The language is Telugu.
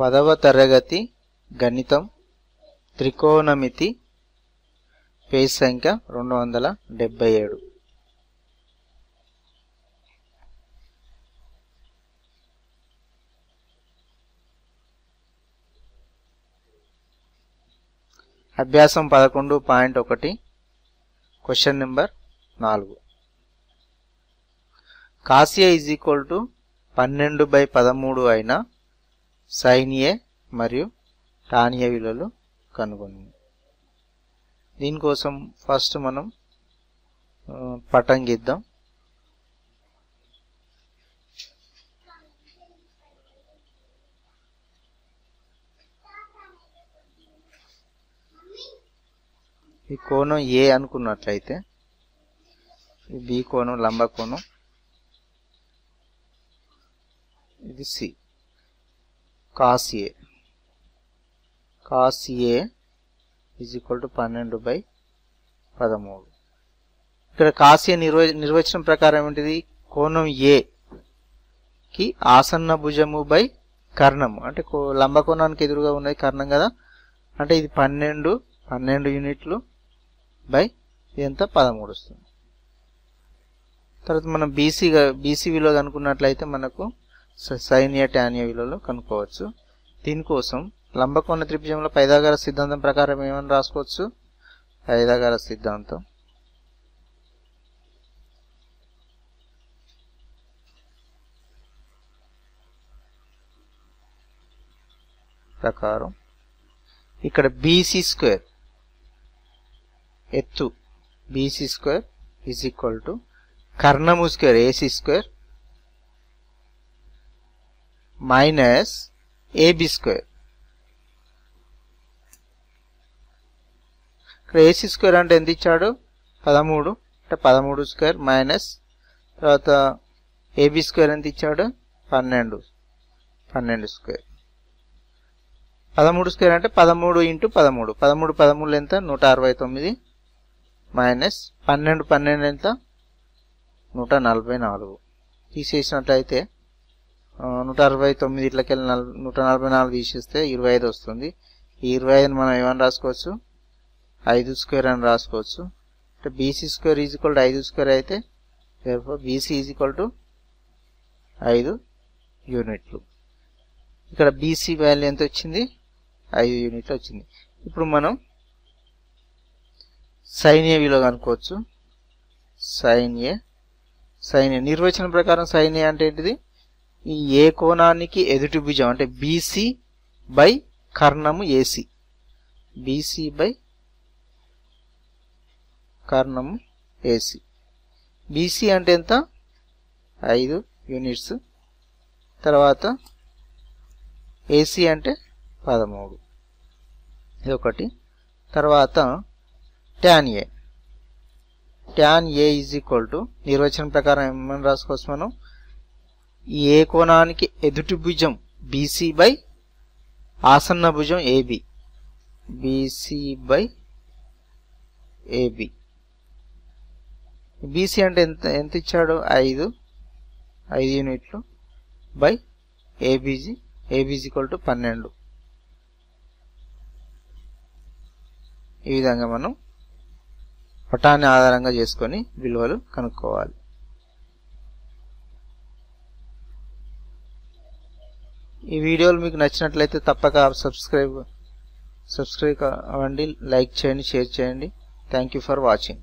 పదవ తరగతి గణితం త్రికోణమితి పేజ్ సంఖ్య రెండు వందల డెబ్బై ఏడు. అభ్యాసం పదకొండు పాయింట్ ఒకటి క్వశ్చన్ నెంబర్ నాలుగు. Cos A is equal to పన్నెండు బై పదమూడు అయిన సైన్ ఏ మరియు టాన్ ఏ విలువలు కనుగొని దీనికోసం ఫస్ట్ మనం పటం గీద్దాం. ఈ కోణం ఏ అనుకున్నట్లయితే ఈ బి కోణం లంబ కోణం ఇది C. Cos A cos A is equal to పన్నెండు బై పదమూడు. ఇక్కడ కాస్ ఏ నిర్వ నిర్వచనం ప్రకారం ఏంటిది కోణం ఏకి ఆసన్న భుజము బై కర్ణము. అంటే కో- ఎదురుగా ఉన్నది కర్ణం కదా? అంటే ఇది పన్నెండు పన్నెండు యూనిట్లు బై ఎంత? పదమూడు వస్తుంది. తర్వాత మనం బీసీ బీసీ విలువ కనుక్కున్నట్లయితే మనకు సైన్ ఏ టాన్ ఏ విలువలో కనుక్కోవచ్చు దీనికోసం లంబకోణ త్రిభుజంలో పైదాగార సిద్ధాంతం ప్రకారం ఏమని రాసుకోవచ్చు? పైదాగార సిద్ధాంతం. ప్రకారం. ఇక్కడ బీసీ స్క్వేర్ ఎత్తు. BC square is equal to కర్ణము square AC square minus AB square ఇక్కడ ఏసీ స్క్వేర్ అంటే ఎంత ఇచ్చాడు? పదమూడు. అంటే పదమూడు స్క్వేర్ మైనస్ తర్వాత ఏబి స్క్వేర్ ఎంత ఇచ్చాడు? పన్నెండు. పన్నెండు స్క్వేర్ పదమూడు స్క్వేర్ అంటే పదమూడు ఇంటూ పదమూడు. పదమూడు పదమూడు ఎంత? నూట అరవై తొమ్మిది మైనస్ పన్నెండు పన్నెండు ఎంత? నూట నలభై నాలుగు. తీసేసినట్లయితే నూట అరవై తొమ్మిది ఇట్లకెళ్ళి నల్ నూట నలభై నాలుగు తీసేస్తే ఇరవై ఐదు వస్తుంది. ఈ ఇరవై ఐదుని మనం ఏమని రాసుకోవచ్చు? ఐదు స్క్వేర్ అని రాసుకోవచ్చు. అంటే BC square is equal to ఐదు స్క్వేర్ అయితే బీసీ ఈజ్ ఈక్వల్ టు ఐదు యూనిట్లు. ఇక్కడ బీసీ వాల్యూ ఎంత వచ్చింది? ఐదు యూనిట్లు వచ్చింది. ఇప్పుడు మనం సైన్ ఏ విలువ కనుక్కోవచ్చు. సైన్ ఏ సైన్ ఏ నిర్వచనం ప్రకారం సైన్ ఏ అంటే ఏంటిది? ఈ ఏ కోణానికి ఎదుటి భుజం అంటే బీసీ బై కర్ణము ఏసీ బీసీ బై కర్ణము ఏసీ బీసీ అంటే ఎంత? ఐదు యూనిట్స్. తర్వాత ఏసీ అంటే పదమూడు. ఇది ఒకటి తర్వాత tan A tan A is equal to నిర్వచనం ప్రకారం ఏమని రాసుకోవచ్చు మనం? ఏ కోణానికి ఎదుటి భుజం బీసీ బై ఆసన్న భుజం AB BC by AB BC అంటే ఎంత ఎంత ఇచ్చాడు? ఐదు. ఐదు యూనిట్లు బై ఏబీజీ ఏబీజీక్వల్ టు పన్నెండు. ఈ విధంగా మనం పటాన్ని ఆధారంగా చేసుకొని విలువలు కనుక్కోవాలి. ఈ వీడియోలు మీకు నచ్చినట్లయితే తప్పక సబ్స్క్రైబ్ సబ్స్క్రైబ్ అవ్వండి లైక్ చేయండి షేర్ చేయండి. Thank you for watching